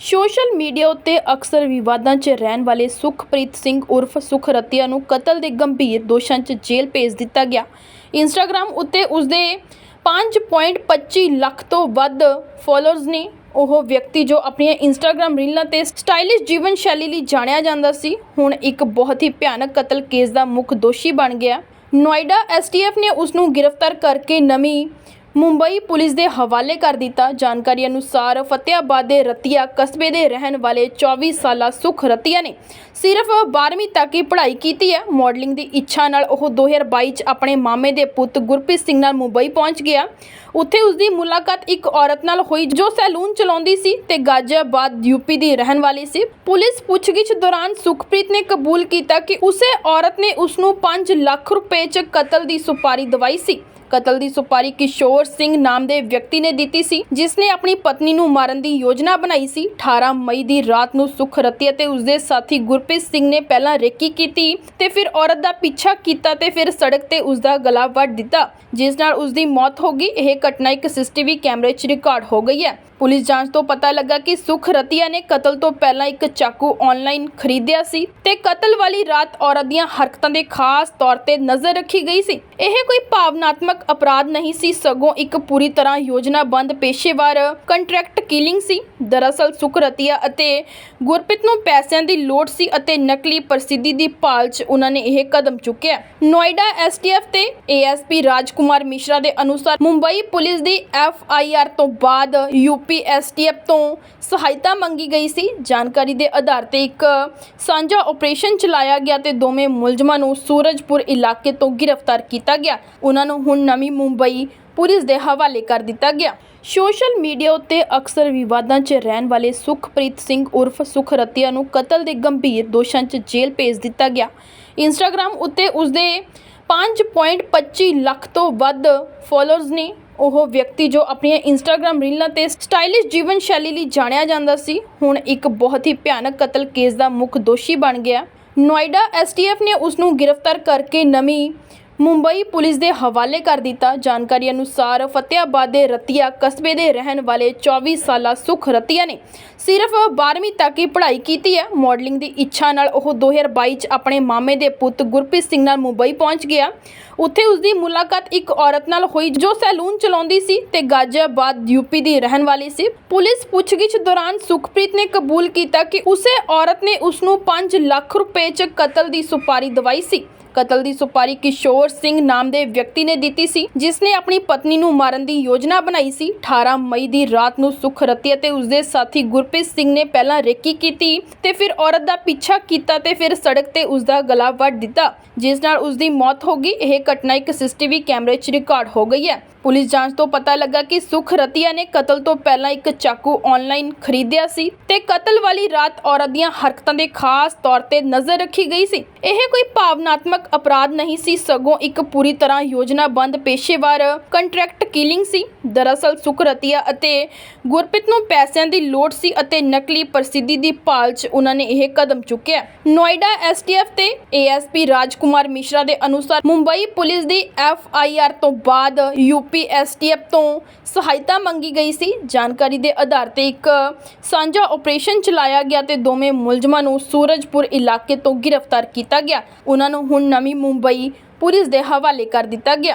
Social media ਉੱਤੇ ਅਕਸਰ ਵਿਵਾਦਾਂ 'ਚ ਰਹਿਣ ਵਾਲੇ ਸੁਖਪ੍ਰੀਤ ਸਿੰਘ ਉਰਫ ਸੁਖਰਤੀਆ ਨੂੰ ਕਤਲ ਦੇ ਗੰਭੀਰ ਦੋਸ਼ਾਂ 'ਚ ਜੇਲ੍ਹ ਭੇਜ ਦਿੱਤਾ ਗਿਆ। ਇੰਸਟਾਗ੍ਰam ਉੱਤੇ ਉਸਦੇ 5.25 ਲੱਖ ਤੋਂ ਵੱਧ ਫਾਲੋਅਰਸ ਨੇ ਉਹ ਵਿਅਕਤੀ ਜੋ ਆਪਣੀਆਂ ਇੰਸਟਾਗ੍ਰam ਰੀਲਾਂ ਤੇ ਸਟਾਈਲਿਸ਼ ਜੀਵਨ ਸ਼ੈਲੀ ਲਈ ਜਾਣਿਆ ਜਾਂਦਾ ਸੀ, ਹੁਣ ਇੱਕ ਬਹੁਤ ਹੀ ਭਿਆਨਕ ਕਤਲ ਕੇਸ ਦਾ ਮੁੱਖ ਦੋਸ਼ੀ ਬਣ ਗਿਆ। ਨੋਇਡਾ ਐਸਟੀਐਫ ਨੇ ਉਸ ਨੂੰ ਗ੍ਰਿਫਤਾਰ ਕਰਕੇ ਨਵੀਂ ਮੁੰਬਈ ਪੁਲਿਸ ਦੇ ਹਵਾਲੇ ਕਰ ਦਿੱਤਾ। ਜਾਣਕਾਰੀ ਅਨੁਸਾਰ ਫਤਿਆਬਾਦ ਦੇ ਰਤੀਆ ਕਸਬੇ ਦੇ ਰਹਿਣ ਵਾਲੇ 24 ਸਾਲਾ ਸੁਖ ਰਤੀਆ ਨੇ ਸਿਰਫ 12ਵੀਂ ਤੱਕ ਹੀ ਪੜ੍ਹਾਈ ਕੀਤੀ ਹੈ। ਮਾਡਲਿੰਗ ਦੀ ਇੱਛਾ ਨਾਲ ਉਹ 2022 ਚ ਆਪਣੇ ਮਾਮੇ ਦੇ ਪੁੱਤ ਗੁਰਪ੍ਰੀਤ ਸਿੰਘ ਨਾਲ ਮੁੰਬਈ ਪਹੁੰਚ ਗਿਆ। ਉੱਥੇ ਉਸ ਦੀ ਮੁਲਾਕਾਤ ਇੱਕ ਔਰਤ ਨਾਲ ਹੋਈ ਜੋ ਸੈਲੂਨ ਚਲਾਉਂਦੀ ਸੀ ਤੇ ਗਾਜ਼ੀਆਬਾਦ ਯੂਪੀ ਦੀ ਰਹਿਣ ਵਾਲੀ ਸੀ। ਪੁਲਿਸ ਪੁੱਛਗਿੱਛ ਦੌਰਾਨ ਸੁਖਪ੍ਰੀਤ ਨੇ ਕਬੂਲ ਕੀਤਾ ਕਿ ਉਸੇ ਔਰਤ ਨੇ ਉਸ ਨੂੰ 5 ਲੱਖ ਰੁਪਏ ਚ ਕਤਲ ਦੀ ਸੁਪਾਰੀ ਦਵਾਈ ਸੀ। ਕਤਲ ਦੀ ਸੁਪਾਰੀ ਕਿਸ਼ੋਰ ਸਿੰਘ ਨਾਮ ਦੇ ਵਿਅਕਤੀ ਨੇ ਦਿੱਤੀ ਸੀ, ਜਿਸ ਨੇ ਆਪਣੀ ਪਤਨੀ ਨੂੰ ਮਾਰਨ ਦੀ ਯੋਜਨਾ ਬਣਾਈ ਸੀ। 18 ਮਈ ਦੀ ਰਾਤ ਨੂੰ ਸੁਖ ਅਤੇ ਉਸਦੇ ਸਾਥੀ ਗੁਰਪ੍ਰੀਤ ਸਿੰਘ ਨੇ ਪਹਿਲਾਂ ਰੇਕੀ ਕੀਤੀ ਤੇ ਫਿਰ ਔਰਤ ਦਾ ਪਿੱਛਾ ਕੀਤਾ ਤੇ ਫਿਰ ਸੜਕ ਤੇ ਉਸਦਾ ਗਲਾ ਵੱਢ ਦਿੱਤਾ, ਜਿਸ ਨਾਲ ਉਸਦੀ ਮੌਤ ਹੋ ਗਈ। ਇਹ ਘਟਨਾ ਇੱਕ ਸੀਸੀਟੀਵੀ ਕੈਮਰੇ 'ਚ ਰਿਕਾਰਡ ਹੋ ਗਈ ਹੈ। ਪੁਲਿਸ ਜਾਂਚ ਤੋਂ ਪਤਾ ਲੱਗਾ ਕਿ ਸੁਖ ਰਤੀਆ ਨੇ ਕਤਲ ਤੋਂ ਪਹਿਲਾਂ ਇੱਕ ਚਾਕੂ ਆਨਲਾਈਨ ਖਰੀਦਿਆ ਸੀ ਤੇ ਕਤਲ ਵਾਲੀ ਰਾਤ ਔਰਤ ਦੀਆਂ ਹਰਕਤਾਂ ਦੇ ਖਾਸ ਤੌਰ ਤੇ ਨਜ਼ਰ ਰੱਖੀ ਗਈ ਸੀ। ਇਹ ਕੋਈ ਭਾਵਨਾਤਮਕ ਅਪਰਾਧ ਨਹੀਂ ਸੀ, ਸਗੋਂ ਇੱਕ ਪੂਰੀ ਤਰ੍ਹਾਂ ਯੋਜਨਾਬੰਦ ਪੇਸ਼ੇਵਰ ਕੰਟਰੈਕਟ ਕਿਲਿੰਗ ਸੀ। ਦਰਅਸਲ ਸੁਖ ਅਤੇ ਗੁਰਪ੍ਰੀਤ ਨੂੰ ਪੈਸਿਆਂ ਦੀ ਲੋੜ ਸੀ ਅਤੇ ਨਕਲੀ ਪ੍ਰਸਿੱਧੀ ਦੀ ਭਾਲ 'ਚ ਉਹਨਾਂ ਨੇ ਇਹ ਕਦਮ ਚੁੱਕਿਆ। ਨੋਇਡਾ ਐਸਟੀਐਫ ਤੇ ਏਐਸਪੀ ਰਾਜਕੁਮਾਰ ਮਿਸ਼ਰਾ ਦੇ ਅਨੁਸਾਰ ਮੁੰਬਈ ਪੁਲਿਸ ਦੀ ਐਫਆਈਆਰ ਤੋਂ ਬਾਅਦ ਯੂਪੀ ਐਸਟੀਐਫ ਤੋਂ ਸਹਾਇਤਾ ਮੰਗੀ ਗਈ ਸੀ। ਜਾਣਕਾਰੀ ਦੇ ਆਧਾਰ ਤੇ ਇੱਕ ਸਾਂਝਾ ਆਪਰੇਸ਼ਨ ਚਲਾਇਆ ਗਿਆ ਤੇ ਦੋਵੇਂ ਮੁਲਜ਼ਮਾਂ ਨੂੰ ਸੂਰਜਪੁਰ ਇਲਾਕੇ ਤੋਂ ਗ੍ਰਿਫਤਾਰ ਕੀਤਾ ਗਿਆ। ਉਹਨਾਂ ਨੂੰ ਹੁਣ ਨਵੀਂ ਮੁੰਬਈ ਪੁਲਿਸ ਦੇ ਹਵਾਲੇ ਕਰ ਦਿੱਤਾ ਗਿਆ। ਸੋਸ਼ਲ ਮੀਡੀਆ ਉੱਤੇ ਅਕਸਰ ਵਿਵਾਦਾਂ 'ਚ ਰਹਿਣ ਵਾਲੇ ਸੁਖਪ੍ਰੀਤ ਸਿੰਘ ਉਰਫ ਸੁਖਰਤੀਆ ਨੂੰ ਕਤਲ ਦੇ ਗੰਭੀਰ ਦੋਸ਼ਾਂ 'ਚ ਜੇਲ੍ਹ ਭੇਜ ਦਿੱਤਾ ਗਿਆ। ਇੰਸਟਾਗ੍ਰam ਉੱਤੇ ਉਸਦੇ 5.25 ਲੱਖ ਤੋਂ ਵੱਧ ਫਾਲੋਅਰਸ ਨੇ ਉਹ ਵਿਅਕਤੀ ਜੋ ਆਪਣੀਆਂ ਇੰਸਟਾਗ੍ਰam ਰੀਲਾਂ ਤੇ ਸਟਾਈਲਿਸ਼ ਜੀਵਨ ਸ਼ੈਲੀ ਲਈ ਜਾਣਿਆ ਜਾਂਦਾ ਸੀ, ਹੁਣ ਇੱਕ ਬਹੁਤ ਹੀ ਭਿਆਨਕ ਕਤਲ ਕੇਸ ਦਾ ਮੁੱਖ ਦੋਸ਼ੀ ਬਣ ਗਿਆ। ਨੋਇਡਾ ਐਸਟੀਐਫ ਨੇ ਉਸ ਨੂੰ ਗ੍ਰਿਫਤਾਰ ਕਰਕੇ ਨਵੀਂ ਮੁੰਬਈ ਪੁਲਿਸ ਦੇ ਹਵਾਲੇ ਕਰ ਦਿੱਤਾ। ਜਾਣਕਾਰੀ ਅਨੁਸਾਰ ਫਤਿਆਬਾਦ ਦੇ ਰਤੀਆ ਕਸਬੇ ਦੇ ਰਹਿਣ ਵਾਲੇ 24 ਸਾਲਾ ਸੁਖ ਰਤੀਆ ਨੇ ਸਿਰਫ 12ਵੀਂ ਤੱਕ ਹੀ ਪੜ੍ਹਾਈ ਕੀਤੀ ਹੈ। ਮਾਡਲਿੰਗ ਦੀ ਇੱਛਾ ਨਾਲ ਉਹ 2022 ਚ ਆਪਣੇ ਮਾਮੇ ਦੇ ਪੁੱਤ ਗੁਰਪ੍ਰੀਤ ਸਿੰਘ ਨਾਲ ਮੁੰਬਈ ਪਹੁੰਚ ਗਿਆ। ਉੱਥੇ ਉਸ ਦੀ ਮੁਲਾਕਾਤ ਇੱਕ ਔਰਤ ਨਾਲ ਹੋਈ ਜੋ ਸੈਲੂਨ ਚਲਾਉਂਦੀ ਸੀ ਤੇ ਗਾਜ਼ੀਆਬਾਦ ਯੂਪੀ ਦੀ ਰਹਿਣ ਵਾਲੀ ਸੀ। ਪੁਲਿਸ ਪੁੱਛਗਿੱਛ ਦੌਰਾਨ ਸੁਖਪ੍ਰੀਤ ਨੇ ਕਬੂਲ ਕੀਤਾ ਕਿ ਉਸੇ ਔਰਤ ਨੇ ਉਸ ਨੂੰ 5 ਲੱਖ ਰੁਪਏ ਚ ਕਤਲ ਦੀ ਸੁਪਾਰੀ ਦਵਾਈ ਸੀ। ਕਤਲ ਦੀ ਸੁਪਾਰੀ ਕਿਸ਼ੋਰ ਸਿੰਘ ਨਾਮ ਦੇ ਵਿਅਕਤੀ ਨੇ ਦਿੱਤੀ ਸੀ, ਜਿਸ ਨੇ ਆਪਣੀ ਪਤਨੀ ਨੂੰ ਮਾਰਨ ਦੀ ਯੋਜਨਾ ਬਣਾਈ ਸੀ। 18 ਮਈ ਦੀ ਰਾਤ ਨੂੰ ਸੁਖ ਅਤੇ ਉਸਦੇ ਸਾਥੀ ਗੁਰਪ੍ਰੀਤ ਸਿੰਘ ਨੇ ਪਹਿਲਾਂ ਰੇਕੀ ਕੀਤੀ ਤੇ ਫਿਰ ਔਰਤ ਦਾ ਪਿੱਛਾ ਕੀਤਾ ਤੇ ਫਿਰ ਸੜਕ ਤੇ ਉਸਦਾ ਗਲਾ ਵੱਢ ਦਿੱਤਾ, ਜਿਸ ਨਾਲ ਉਸਦੀ ਮੌਤ ਹੋ ਗਈ। ਇਹ ਘਟਨਾ ਇੱਕ ਸੀਸੀਟੀਵੀ ਕੈਮਰੇ 'ਚ ਰਿਕਾਰਡ ਹੋ ਗਈ ਹੈ। ਪੁਲਿਸ ਜਾਂਚ ਤੋਂ ਪਤਾ ਲੱਗਾ ਕਿ ਸੁਖ ਰਤੀਆ ਨੇ ਕਤਲ ਤੋਂ ਪਹਿਲਾਂ ਇੱਕ ਚਾਕੂ ਆਨਲਾਈਨ ਖਰੀਦਿਆ ਸੀ ਤੇ ਕਤਲ ਵਾਲੀ ਰਾਤ ਔਰਤ ਦੀਆਂ ਹਰਕਤਾਂ ਦੇ ਖਾਸ ਤੌਰ ਤੇ ਨਜ਼ਰ ਰੱਖੀ ਗਈ ਸੀ। ਇਹ ਕੋਈ ਭਾਵਨਾਤਮਕ ਅਪਰਾਧ ਨਹੀਂ ਸੀ, ਸਗੋਂ ਇੱਕ ਪੂਰੀ ਤਰ੍ਹਾਂ ਯੋਜਨਾਬੰਦ ਪੇਸ਼ੇਵਰ ਕੰਟਰੈਕਟ ਕਿਲਿੰਗ ਸੀ। ਦਰਅਸਲ ਸੁਖ ਅਤੇ ਗੁਰਪ੍ਰੀਤ ਨੂੰ ਪੈਸਿਆਂ ਦੀ ਲੋੜ ਸੀ ਅਤੇ ਨਕਲੀ ਪ੍ਰਸਿੱਧੀ ਦੀ ਭਾਲ 'ਚ ਉਹਨਾਂ ਨੇ ਇਹ ਕਦਮ ਚੁੱਕਿਆ। ਨੋਇਡਾ ਐਸਟੀਐਫ ਤੇ ਏਐਸਪੀ ਰਾਜਕੁਮਾਰ ਮਿਸ਼ਰਾ ਦੇ ਅਨੁਸਾਰ ਮੁੰਬਈ ਪੁਲਿਸ ਦੀ ਐਫਆਈਆਰ ਤੋਂ ਬਾਅਦ ਯੂਪੀ ਐਸਟੀਐਫ ਤੋਂ ਸਹਾਇਤਾ ਮੰਗੀ ਗਈ ਸੀ। ਜਾਣਕਾਰੀ ਦੇ ਆਧਾਰ ਤੇ ਇੱਕ ਸਾਂਝਾ ਆਪਰੇਸ਼ਨ ਚਲਾਇਆ ਗਿਆ ਤੇ ਦੋਵੇਂ ਮੁਲਜ਼ਮਾਂ ਨੂੰ ਸੂਰਜਪੁਰ ਇਲਾਕੇ ਤੋਂ ਗ੍ਰਿਫਤਾਰ ਕੀਤਾ ਗਿਆ। ਉਹਨਾਂ ਨੂੰ ਹੁਣ ਨਵੀਂ ਮੁੰਬਈ ਪੁਲਿਸ ਦੇ ਹਵਾਲੇ ਕਰ ਦਿੱਤਾ ਗਿਆ।